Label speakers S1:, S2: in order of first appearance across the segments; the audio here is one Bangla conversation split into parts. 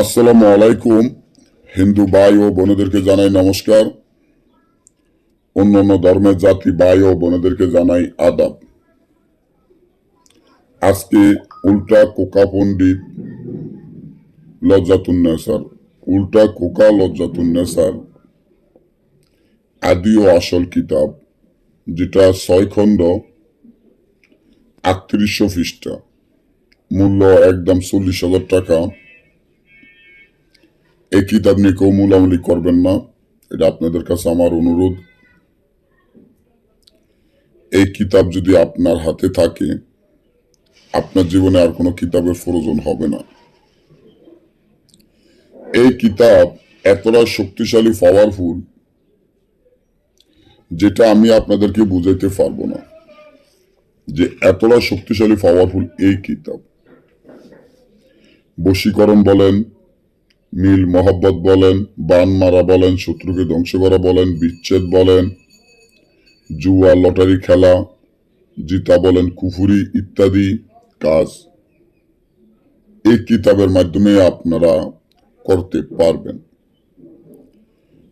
S1: আসসালামু আলাইকুম। হিন্দু ভাই ও বোনেদেরকে জানাই নমস্কার। অন্যান্য ধর্মের জাতি ভাই ও বোনেদেরকে জানাই আদাব। আজকে উল্টা কোকা পণ্ডিত লজ্জাতুন্নেসার উল্টা কোকা লজ্জাতুন্নেসার আদি ও আসল কিতাব, যেটা ছয় খণ্ড, আটত্রিশশো পৃষ্ঠা, মূল্য একদম চল্লিশ হাজার টাকা। এই কিতাব নিয়ে কেউ মূলামূলি করবেন না, এটা আপনাদের কাছে আমার অনুরোধ। এই কিতাব যদি আপনার হাতে থাকে, আপনার জীবনে আর কোনো কিতাবের প্রয়োজন হবে না। এই কিতাব এতটা শক্তিশালী পাওয়ারফুল যেটা আমি আপনাদেরকে বুঝাইতে পারব না, যে এতটা শক্তিশালী পাওয়ারফুল এই কিতাব। বশীকরণ বলেন মিল মহব্বত বলেন, বান মারা বলেন, শত্রুকে ধ্বংস করা বলেন, বিচ্ছেদ বলেন, জুয়া, লটারি খেলা, জিতা বলেন, কুফুরি ইত্যাদি কাজ। এই কিতাবের মাধ্যমে আপনারা করতে পারবেন।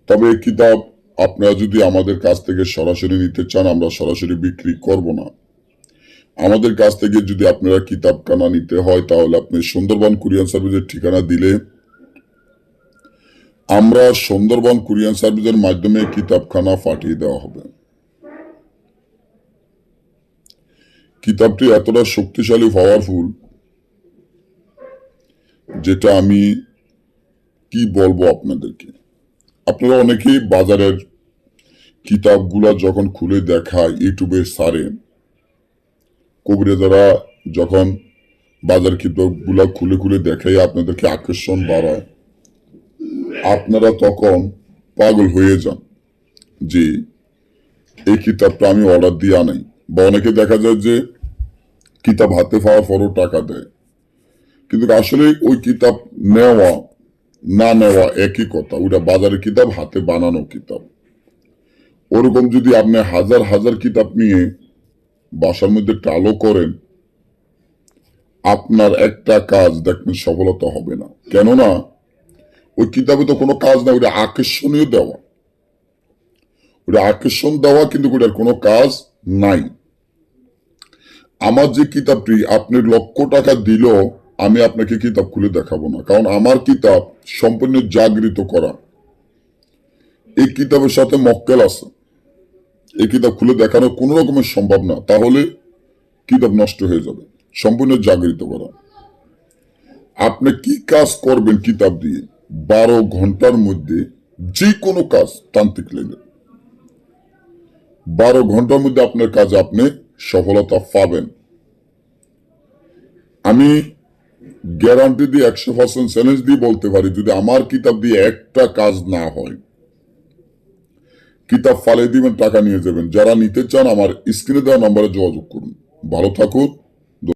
S1: তবে এই কিতাব আপনারা যদি আমাদের কাছ থেকে সরাসরি নিতে চান, আমরা সরাসরি বিক্রি করব না। আমাদের কাছ থেকে যদি আপনারা কিতাবখানা নিতে হয়, তাহলে আপনি সুন্দরবন কুরিয়ান সার্ভিসের ঠিকানা দিলে আমরা সুন্দরবন কুরিয়ান সার্ভিসের মাধ্যমে কিতাবখানা পাঠিয়ে দেওয়া হবে। কিতাবটি এতটা শক্তিশালী পাওয়ারফুল যেটা আমি কি বলব আপনাদেরকে? আপনারা অনেকেই বাজারের কিতাবগুলা যখন খুলে দেখায়, ইউটিউবে সারে কবিরাজারা যখন বাজার কিতাবগুলা খুলে খুলে দেখায়, আপনাদেরকে আকর্ষণ বাড়ায়। আপনারা তখন পাগল হয়ে যান যে এই কিতাবটা আমি অর্ডার দিয়ে আনাই বা অনেকে দেখা যায় যে, কিতাব হাতে পাওয়ার পরও টাকা দেয়। কিন্তু আসলে ওই কিতাব নেওয়া, না নেওয়া একই কথা। ওটা বাজারের কিতাব, হাতে বানানো কিতাব। ওরকম যদি আপনি হাজার হাজার কিতাব নিয়ে বাসার মধ্যে টালো করেন, আপনার একটা কাজ দেখবেন সফলতা হবে না। কেননা ওই কিতাবে তো কোনো কাজ না ওটা আকর্ষণীয় দেওয়া। ওটা আকর্ষণ দেওয়া, কিন্তু ওটার কোনো কাজ নাই। আমার যে কিতাবটি আপনি লক্ষ টাকা দিল, আমি আপনাকে কিতাব খুলে দেখাবো না। কারণ আমার কিতাব সম্পূর্ণ জাগৃত করা। এই কিতাবের সাথে মক্কেল আছে। এই কিতাব খুলে দেখানো কোনো রকমের সম্ভব না। তাহলে কিতাব নষ্ট হয়ে যাবে, সম্পূর্ণ জাগৃত করা। আপনি কি কাজ করবেন কিতাব দিয়ে? বারো ঘণ্টার মধ্যে যে কোনো কাজ তান্ত্রিক লেগে বারো ঘণ্টার মধ্যে আপনার কাজে আপনি সফলতা পাবেন। আমি গ্যারান্টি দিয়ে একশো পার্সেন্ট চ্যালেঞ্জ দিয়ে বলতে পারি, যদি আমার কিতাব দিয়ে একটা কাজ না হয়, কিতাব ফালে দিবেন, টাকা নিয়ে যাবেন। যারা নিতে চান, আমার স্ক্রিনে দেওয়া নম্বরে যোগাযোগ করুন। ভালো থাকুন।